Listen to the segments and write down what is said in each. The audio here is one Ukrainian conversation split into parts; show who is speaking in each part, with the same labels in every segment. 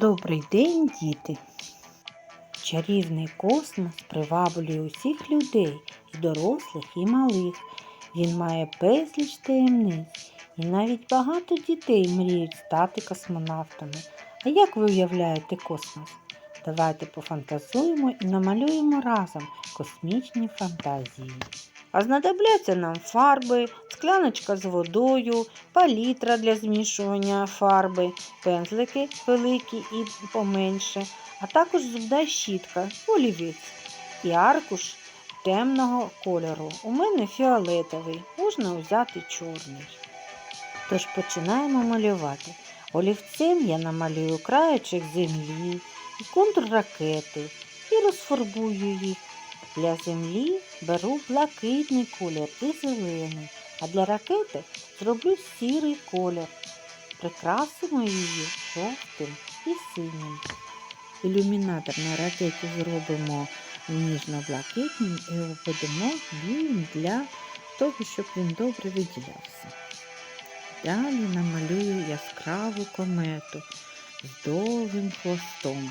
Speaker 1: Добрий день, діти! Чарівний космос приваблює усіх людей, і дорослих, і малих. Він має безліч таємниць, і навіть багато дітей мріють стати космонавтами. А як ви уявляєте космос? Давайте пофантазуємо і намалюємо разом космічні фантазії. А знадобляться нам фарби, скляночка з водою, палітра для змішування фарби, пензлики великі і поменше, а також зубна щітка, олівець і аркуш темного кольору. У мене фіолетовий, можна взяти чорний. Тож починаємо малювати. Олівцем я намалюю краєчок землі і контур ракети і розфарбую їх. Для землі беру блакитний колір і зелений, а для ракети зроблю сірий колір. Прикрасимо її жовтим і синім. Ілюмінатор на ракеті зробимо ніжно-блакитним і обведемо білим для того, щоб він добре виділявся. Далі намалюю яскраву комету з довгим хвостом.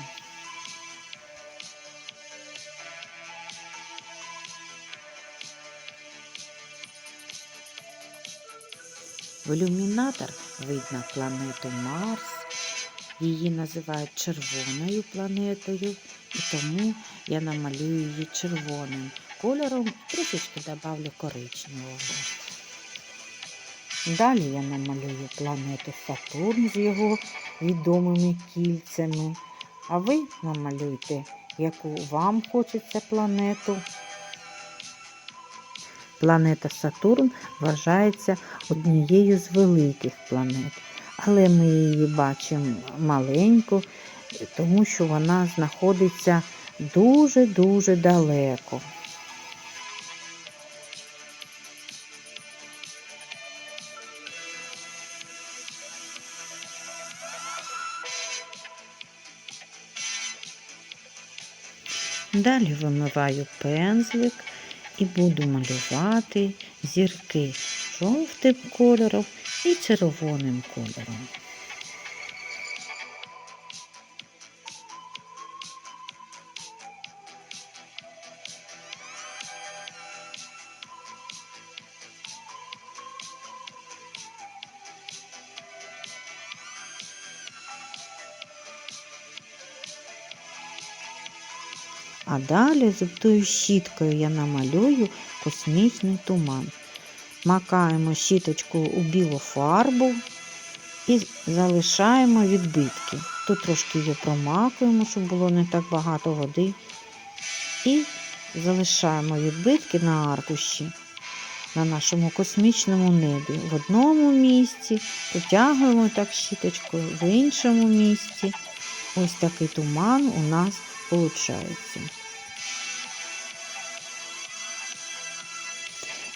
Speaker 1: В ілюмінатор видно планету Марс. Її називають червоною планетою, і тому я намалюю її червоним кольором, трішечки добавлю коричневого. Далі я намалюю планету Сатурн з його відомими кільцями. А ви намалюйте, яку вам хочеться планету. Планета Сатурн вважається однією з великих планет, але ми її бачимо маленьку, тому що вона знаходиться дуже-дуже далеко. Далі вимиваю пензлик і буду малювати зірки жовтим кольором і червоним кольором. А далі зубною щіткою я намалюю космічний туман. Макаємо щіточку у білу фарбу і залишаємо відбитки. Тут трошки її промакуємо, щоб було не так багато води. І залишаємо відбитки на аркуші на нашому космічному небі. В одному місці, потягуємо так щіточкою, в іншому місці. Ось такий туман у нас виходить.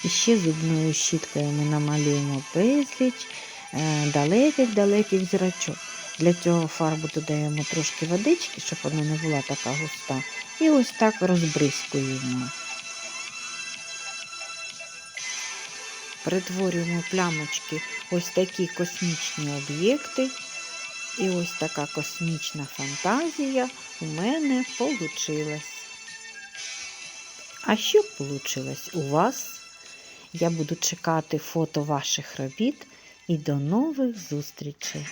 Speaker 1: І ще зубною щіткою ми намалюємо безліч далеких-далеких зірочок. Для цього фарбу додаємо трошки водички, щоб вона не була така густа. І ось так розбризкуємо. Перетворюємо плямочки ось такі космічні об'єкти. І ось така космічна фантазія у мене вийшла. А що вийшло у вас? Я буду чекати фото ваших робіт і до нових зустрічей!